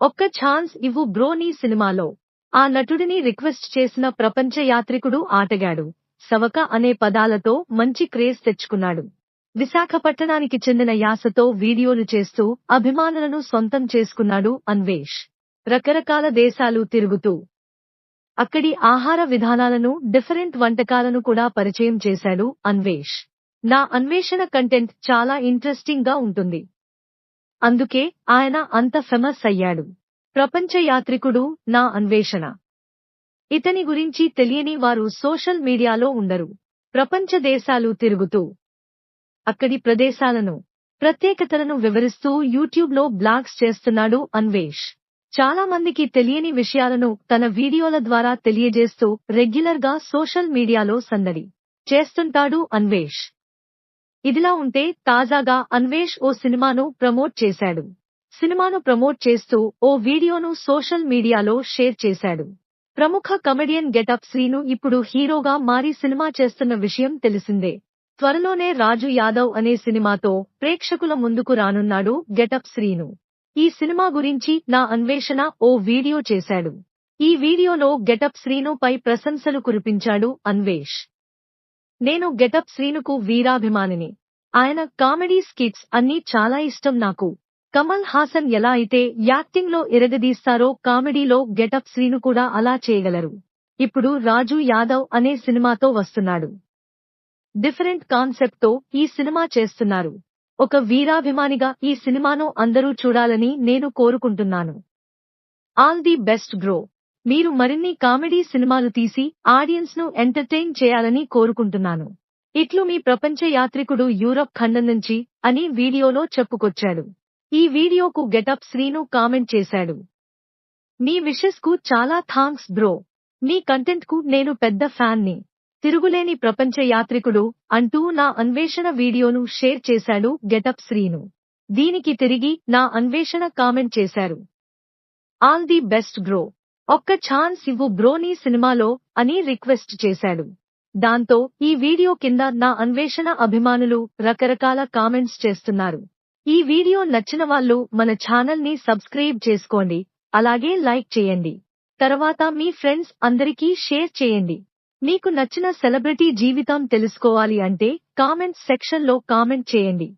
ఒక్క ఛాన్స్ ఇవ్వు బ్రోనీ సినిమాలో. ఆ నటుడిని రిక్వెస్ట్ చేసిన ప్రపంచ యాత్రికుడు ఆటగాడు. సవక అనే పదాలతో మంచి క్రేజ్ తెచ్చుకున్నాడు. విశాఖపట్టణానికి చెందిన యాసతో వీడియోలు చేస్తూ అభిమానులను సొంతం చేసుకున్నాడు అన్వేష్. రకరకాల దేశాలు తిరుగుతూ. అక్కడి ఆహార విధానాలను డిఫరెంట్ వంటకాలను కూడా పరిచయం చేశాడు అన్వేష్. నా అన్వేషణ కంటెంట్ చాలా ఇంట్రెస్టింగ్గా ఉంటుంది. అందుకే ఆయన అంత ఫేమస్ అయ్యాడు. ప్రపంచ యాత్రికుడు నా అన్వేషణ. ఇతని గురించి తెలియని వారు సోషల్ మీడియాలో ఉండరు. ప్రపంచ దేశాలు తిరుగుతూ అక్కడి ప్రదేశాలను ప్రత్యేకతలను వివరిస్తూ యూట్యూబ్లో బ్లాగ్స్ చేస్తున్నాడు అన్వేష్. చాలా మందికి తెలియని విషయాలను తన వీడియోల ద్వారా తెలియజేస్తూ రెగ్యులర్గా సోషల్ మీడియాలో సందడి చేస్తుంటాడు అన్వేష్. ఇదిలా ఉంటే తాజాగా అన్వేష్ ఓ సినిమాను ప్రమోట్ చేశాడు. సినిమాను ప్రమోట్ చేస్తూ ఓ వీడియోను సోషల్ మీడియాలో షేర్ చేశాడు. ప్రముఖ కమెడియన్ గెటప్ శ్రీను ఇప్పుడు హీరోగా మారి సినిమా చేస్తున్న విషయం తెలిసిందే. త్వరలోనే రాజు యాదవ్ అనే సినిమాతో ప్రేక్షకుల ముందుకు రానున్నాడు గెటప్ శ్రీను. ఈ సినిమా గురించి నా అన్వేషణ ఓ వీడియో చేశాడు. ఈ వీడియోలో గెటప్ శ్రీను పై ప్రశంసలు కురిపించాడు అన్వేష్. నేను గెటప్ శ్రీనుకు వీరాభిమానిని. ఆయన కామెడీ స్కిట్స్ అన్నీ చాలా ఇష్టం నాకు. కమల్ హాసన్ ఎలా అయితే యాక్టింగ్లో ఇరగదీస్తారో కామెడీలో గెటప్ శ్రీను కూడా అలా చేయగలరు. ఇప్పుడు రాజు యాదవ్ అనే సినిమాతో వస్తున్నాడు. డిఫరెంట్ కాన్సెప్ట్తో ఈ సినిమా చేస్తున్నారు. ఒక వీరాభిమానిగా ఈ సినిమాను అందరూ చూడాలని నేను కోరుకుంటున్నాను. ఆల్ ది బెస్ట్ గ్రో మీరు మరిన్ని కామెడీ సినిమాలు తీసి ఆడియన్స్ను ఎంటర్టైన్ చేయాలని కోరుకుంటున్నాను. ఇట్లు మీ ప్రపంచ యాత్రికుడు యూరప్ ఖండం నుంచి అని వీడియోలో చెప్పుకొచ్చాడు. ఈ వీడియోకు గెటప్ శ్రీను కామెంట్ చేశాడు. మీ విషెస్కు చాలా థాంక్స్ బ్రో. మీ కంటెంట్కు నేను పెద్ద ఫ్యాన్ని తిరుగులేని ప్రపంచ యాత్రికుడు అంటూ నా అన్వేషణ వీడియోను షేర్ చేశాడు గెటప్ శ్రీను. దీనికి తిరిగి నా అన్వేషణ కామెంట్ చేశారు. ఆల్ ది బెస్ట్ గ్రో ఒక్క ఛాన్స్ ఇవ్వు బ్రోనీ సినిమాలో అని రిక్వెస్ట్ చేశాడు. దాంతో ఈ వీడియో కింద నా అన్వేషణ అభిమానులు రకరకాల కామెంట్స్ చేస్తున్నారు. ఈ వీడియో నచ్చిన వాళ్ళు మన ఛానల్ని సబ్స్క్రైబ్ చేసుకోండి అలాగే లైక్ చేయండి. తర్వాత మీ ఫ్రెండ్స్ అందరికీ షేర్ చేయండి. మీకు నచ్చిన సెలబ్రిటీ జీవితం తెలుసుకోవాలి అంటే కామెంట్స్ సెక్షన్లో కామెంట్ చేయండి.